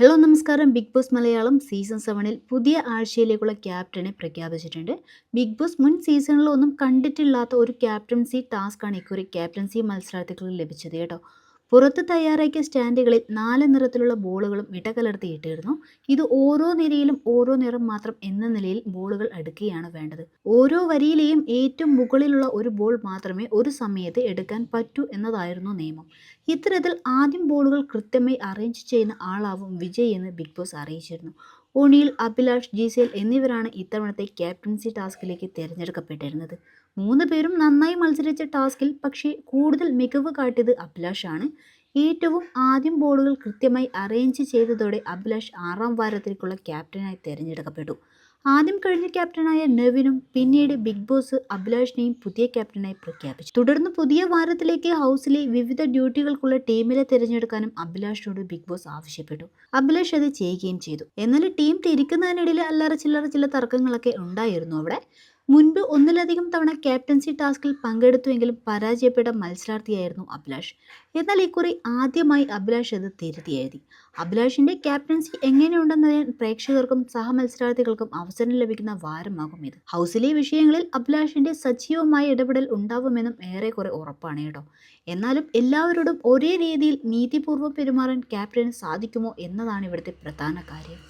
Hello നമസ്കാരം. Big boss Malayalam season സെവനിൽ പുതിയ ആഴ്ചയിലേക്കുള്ള ക്യാപ്റ്റനെ പ്രഖ്യാപിച്ചിട്ടുണ്ട്. ബിഗ് ബോസ് മുൻ സീസണിലൊന്നും കണ്ടിട്ടില്ലാത്ത ഒരു ക്യാപ്റ്റൻസി ടാസ്ക്കാണ് ഇക്കുറി ക്യാപ്റ്റൻസി മത്സരാർത്ഥികൾക്ക് ലഭിച്ചത് കേട്ടോ. പുറത്ത് തയ്യാറാക്കിയ സ്റ്റാൻഡുകളിൽ നാല് നിറത്തിലുള്ള ബോളുകളും ഇടകലർത്തിയിട്ടിരുന്നു ഇത് ഓരോ നിരയിലും ഓരോ നിറം മാത്രം എന്ന നിലയിൽ ബോളുകൾ അടുക്കുകയാണ് വേണ്ടത്. ഓരോ വരിയിലെയും ഏറ്റവും മുകളിലുള്ള ഒരു ബോൾ മാത്രമേ ഒരു സമയത്ത് എടുക്കാൻ പറ്റൂ എന്നതായിരുന്നു നിയമം. ഇത്തരത്തിൽ ആദ്യം ബോളുകൾ കൃത്യമായി അറേഞ്ച് ചെയ്യുന്ന ആളാവും വിജയ് എന്ന് ബിഗ് ബോസ് അറിയിച്ചിരുന്നു. ഒണിയിൽ അഭിലാഷ് ജിസേൽ എന്നിവരാണ് ഇത്തവണത്തെ ക്യാപ്റ്റൻസി ടാസ്കിലേക്ക് തിരഞ്ഞെടുക്കപ്പെട്ടിരുന്നത്. മൂന്ന് പേരും നന്നായി മത്സരിച്ച ടാസ്കിൽ പക്ഷേ കൂടുതൽ മികവ് കാട്ടിയത് അഭിലാഷാണ്. ഏറ്റവും ആദ്യം ബോളുകൾ കൃത്യമായി അറേഞ്ച് ചെയ്തതോടെ അഭിലാഷ് ആറാം വാരത്തിലേക്കുള്ള ക്യാപ്റ്റനായി തിരഞ്ഞെടുക്കപ്പെട്ടു. ആദ്യം കഴിഞ്ഞ ക്യാപ്റ്റനായ നെവിനും പിന്നീട് ബിഗ് ബോസ് അഭിലാഷിനെയും പുതിയ ക്യാപ്റ്റനായി പ്രഖ്യാപിച്ചു. തുടർന്ന് പുതിയ വാരത്തിലേക്ക് ഹൗസിലെ വിവിധ ഡ്യൂട്ടികൾക്കുള്ള ടീമിലെ തിരഞ്ഞെടുക്കാനും അഭിലാഷിനോട് ബിഗ് ബോസ് ആവശ്യപ്പെട്ടു. അഭിലാഷ് അത് ചെയ്യുകയും ചെയ്തു. എന്നാൽ ടീം തിരിക്കുന്നതിനിടയിൽ അല്ലറ ചില്ലറ ചില തർക്കങ്ങളൊക്കെ ഉണ്ടായിരുന്നു അവിടെ. മുൻപ് ഒന്നിലധികം തവണ ക്യാപ്റ്റൻസി ടാസ്കിൽ പങ്കെടുത്തുവെങ്കിലും പരാജയപ്പെട്ട മത്സരാർത്ഥിയായിരുന്നു അഭിലാഷ്. എന്നാൽ ഇക്കുറി ആദ്യമായി അഭിലാഷ് അത് തിരുത്തി എഴുതി അഭിലാഷിന്റെ ക്യാപ്റ്റൻസി എങ്ങനെയുണ്ടെന്നറിയാൻ പ്രേക്ഷകർക്കും സഹമത്സരാർത്ഥികൾക്കും അവസരം ലഭിക്കുന്ന വാരമാകും ഇത്. ഹൗസിലെ വിഷയങ്ങളിൽ അഭിലാഷിന്റെ സജീവമായ ഇടപെടൽ ഉണ്ടാവുമെന്നും ഏറെക്കുറെ ഉറപ്പാണ് കേട്ടോ. എന്നാലും എല്ലാവരോടും ഒരേ രീതിയിൽ നീതിപൂർവം പെരുമാറാൻ ക്യാപ്റ്റന് സാധിക്കുമോ എന്നതാണ് ഇവിടുത്തെ പ്രധാന കാര്യം.